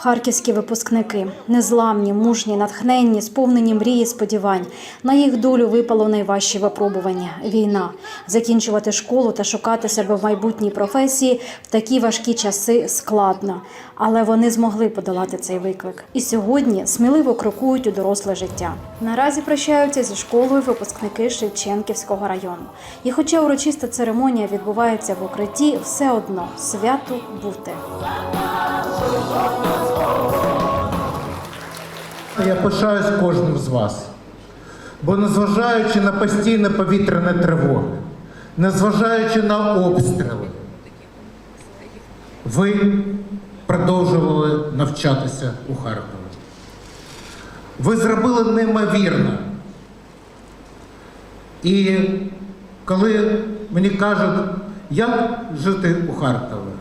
Харківські випускники незламні, мужні, натхненні, сповнені мрії, сподівань. На їх долю випало найважчі випробування війна. Закінчувати школу та шукати себе в майбутній професії в такі важкі часи складно. Але вони змогли подолати цей виклик. І сьогодні сміливо крокують у доросле життя. Наразі прощаються зі школою випускники Шевченківського району. І хоча урочиста церемонія відбувається в укритті, все одно свято бути. Я пишаюсь кожним з вас. Бо незважаючи на постійне повітряне тривоги, незважаючи на обстріли, ви продовжували навчатися у Харкові. Ви зробили неймовірно. І коли мені кажуть, як жити у Харкові,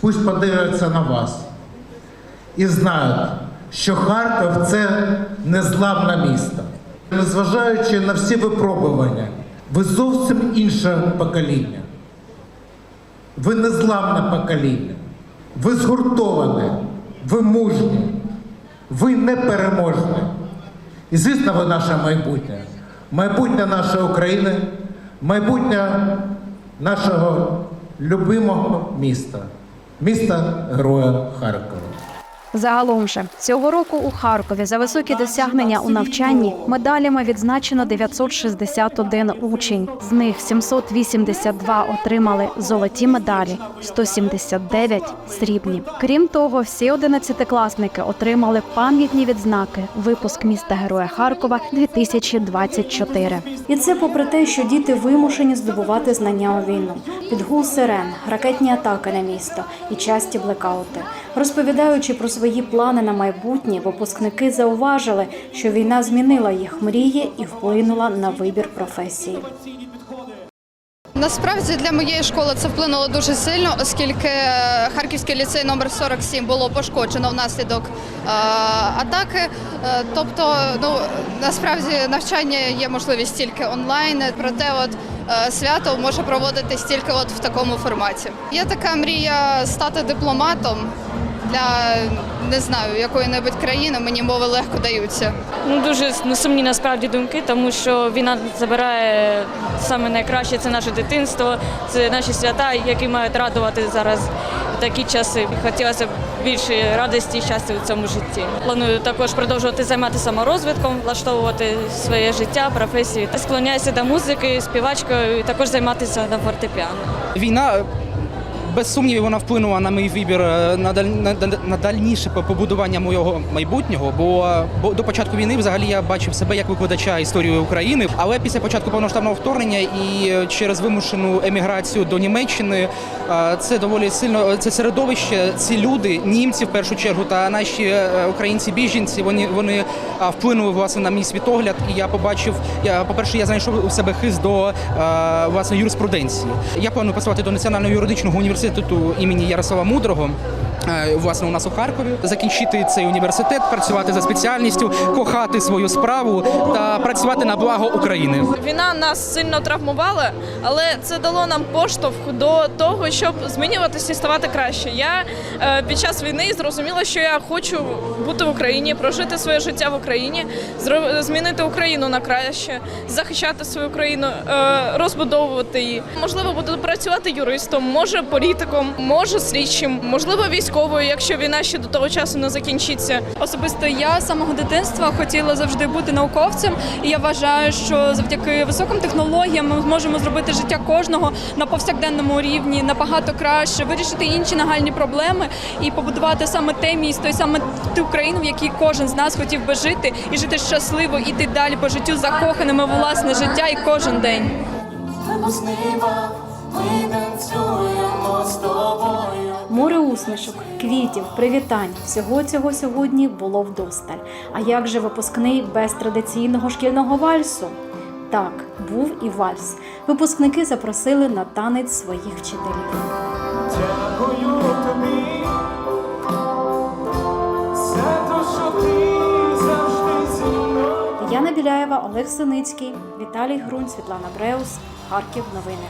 пусть подивляться на вас і знають, що Харків це незламне місто. Незважаючи на всі випробування, ви зовсім інше покоління. Ви незламне покоління. Ви згуртоване, ви мужні, ви непереможні. І звісно, ви наше майбутнє. Майбутнє нашої України, майбутнє нашого любимого міста, міста Героя Харкова. Загалом же цього року у Харкові за високі досягнення у навчанні медалями відзначено 961 учень. З них 782 отримали золоті медалі, 179 – срібні. Крім того, всі одинадцятикласники отримали пам'ятні відзнаки Випуск міста Героя Харкова 2024. І це попри те, що діти вимушені здобувати знання у війну. Під гул сирен, ракетні атаки на місто і часті блекаути. Розповідаючи про свої плани на майбутнє, випускники зауважили, що війна змінила їх мрії і вплинула на вибір професії. Насправді для моєї школи це вплинуло дуже сильно, оскільки е, Харківський ліцей номер 47 було пошкоджено внаслідок е, атаки. Е, тобто, ну насправді навчання є можливість тільки онлайн, проте от свято може проводитись тільки от в такому форматі. Є така мрія стати дипломатом для не знаю якої-небудь країни. Мені мови легко даються. Ну, дуже ну, сумні насправді думки, тому що війна забирає саме найкраще це наше дитинство, це наші свята, які мають радувати зараз в такі часи. Хотілося б більше радості і щастя у цьому житті. Планую також продовжувати займатися саморозвитком, влаштовувати своє життя, професію. Склоняюся до музики, співачкою і також займатися на фортепіано. Війна без сумнівів вона вплинула на мій вибір е, на, даль, на, дальніше побудування моєго майбутнього. Бо, бо до початку війни взагалі я бачив себе як викладача історії України. Але після початку повноштабного вторгнення і е, через вимушену еміграцію до Німеччини е, це доволі сильно це середовище. Ці люди, німці в першу чергу, та наші українці біженці, вони вони вплинули власне на мій світогляд. І я побачив, я по перше, я знайшов у себе хист до власне юриспруденції. Я планую працювати до національного юридичного університету імені Ярослава Мудрого. Е, Власне, у нас у Харкові закінчити цей університет, працювати за спеціальністю, кохати свою справу та працювати на благо України. Війна нас сильно травмувала, але це дало нам поштовх до того, щоб змінюватися і ставати краще. Я е, під час війни зрозуміла, що я хочу бути в Україні, прожити своє життя в Україні, змінити Україну на краще, захищати свою країну, е, розбудовувати її. Можливо, буду працювати юристом, може політиком, може слідчим, можливо, військовою, якщо війна ще до того часу не закінчиться. Особисто я з самого дитинства хотіла завжди бути науковцем, і я вважаю, що завдяки високим технологіям ми зможемо зробити життя кожного на повсякденному рівні набагато краще, вирішити інші нагальні проблеми і побудувати саме те місто, і саме ту країну, в якій кожен з нас хотів би жити і жити щасливо, іти далі по життю закоханими в власне життя і кожен день. Ми з тобою. Море усмішок, квітів, привітань. Всього цього сьогодні було вдосталь. А як же випускний без традиційного шкільного вальсу? Так, був і вальс. Випускники запросили на танець своїх вчителів. Дякую тобі. Яна Біляєва, Олег Синицький, Віталій Грунь, Світлана Бреус, Харків. Новини.